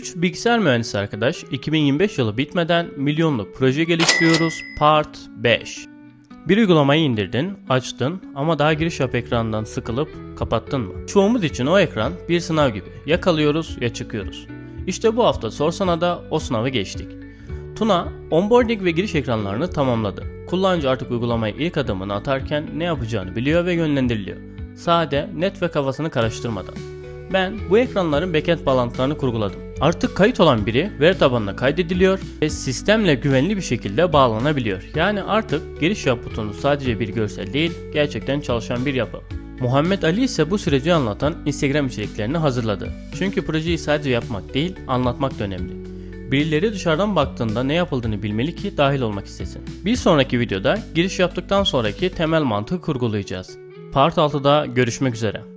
3 bilgisayar mühendisi arkadaş 2025 yılı bitmeden milyonluk proje geliştiriyoruz Part 5. Bir uygulamayı indirdin, açtın ama daha giriş yap ekranından sıkılıp kapattın mı? Çoğumuz için o ekran bir sınav gibi. Ya kalıyoruz ya çıkıyoruz. İşte bu hafta Sorsana da o sınavı geçtik. Tuna, onboarding ve giriş ekranlarını tamamladı. Kullanıcı artık uygulamaya ilk adımını atarken ne yapacağını biliyor ve yönlendiriliyor. Sade, net ve kafasını karıştırmadan. Ben bu ekranların backend bağlantılarını kurguladım. Artık kayıt olan biri veri tabanına kaydediliyor ve sistemle güvenli bir şekilde bağlanabiliyor. Yani artık giriş yap butonu sadece bir görsel değil, gerçekten çalışan bir yapı. Muhammed Ali ise bu süreci anlatan Instagram içeriklerini hazırladı. Çünkü projeyi sadece yapmak değil, anlatmak da önemli. Birileri dışarıdan baktığında ne yapıldığını bilmeli ki dahil olmak istesin. Bir sonraki videoda giriş yaptıktan sonraki temel mantığı kurgulayacağız. Part 6'da görüşmek üzere.